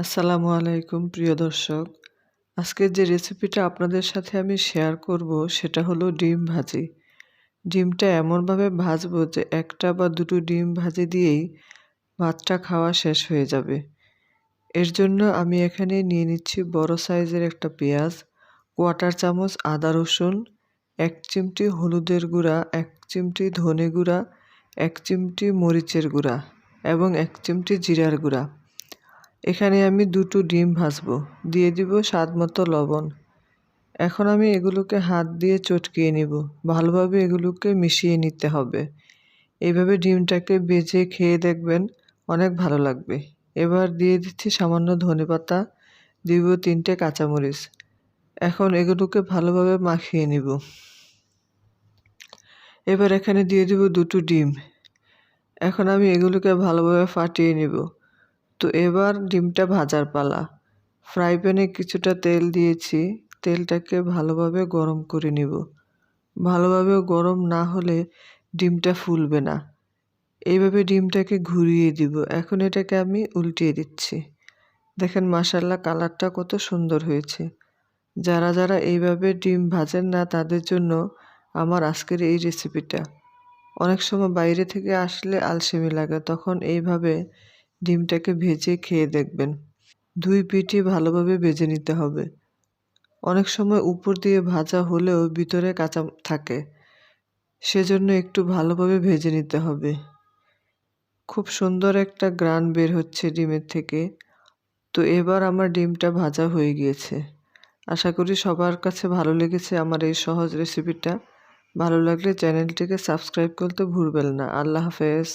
আসসালামু আলাইকুম, প্রিয় দর্শক। আজকের যে রেসিপিটা আপনাদের সাথে আমি শেয়ার করব, সেটা হলো ডিম ভাজি। ডিমটা এমনভাবে ভাজবো যে একটা বা দুটো ডিম ভাজি দিয়েই ভাতটা খাওয়া শেষ হয়ে যাবে। এর জন্য আমি এখানে নিয়ে নিচ্ছি বড় সাইজের একটা পেঁয়াজ, কোয়াটার চামচ আদা রসুন, এক চিমটি হলুদের গুঁড়া, এক চিমটি ধনে গুঁড়া, এক চিমটি মরিচের গুঁড়া এবং এক চিমটি জিরার গুঁড়া। এখানে আমি দুটো ডিম ভাজবো। দিয়ে দিব স্বাদ মতো লবণ। এখন আমি এগুলোকে হাত দিয়ে চটকিয়ে নিব। ভালোভাবে এগুলোকে মিশিয়ে নিতে হবে। এইভাবে ডিমটাকে বেজে খেয়ে দেখবেন অনেক ভালো লাগবে। এবার দিয়ে দিচ্ছি সামান্য ধনে পাতা দিব তিনটে কাঁচামরিচ। এখন এগুলোকে ভালোভাবে মাখিয়ে নিব। এবার এখানে দিয়ে দিব দুটো ডিম। এখন আমি এগুলোকে ভালোভাবে ফাটিয়ে নিব। তো এবার ডিমটা ভাজার পালা। ফ্রাই প্যানে কিছুটা তেল দিয়েছি, তেলটাকে ভালোভাবে গরম করে নিব। ভালোভাবে গরম না হলে ডিমটা ফুলবে না। এইভাবে ডিমটাকে ঘুরিয়ে দিব। এখন এটাকে আমি উল্টিয়ে দিচ্ছি। দেখেন মাসাল্লা কালারটা কত সুন্দর হয়েছে। যারা যারা এইভাবে ডিম ভাজেন না, তাদের জন্য আমার আজকের এই রেসিপিটা অনেক সময় বাইরে থেকে আসলে আলসেমি লাগে, তখন এইভাবে ডিমটাকে ভেজে খেয়ে দেখবেন। দুই পিঠই ভালোভাবে ভেজে নিতে হবে। অনেক সময় উপর দিয়ে ভাজা হলেও ভিতরে কাঁচা থাকে। সেজন্য একটু ভালোভাবে ভেজে নিতে হবে। খুব সুন্দর একটা গ্রান বের হচ্ছে ডিমের থেকে। তো এবার আমার ডিমটা ভাজা হয়ে গিয়েছে। আশা করি সবার কাছে ভালো লেগেছে আমার এই সহজ রেসিপিটা ভালো লাগলে চ্যানেলটিকে সাবস্ক্রাইব করতে ভুলবেন না। আল্লাহ হাফেজ।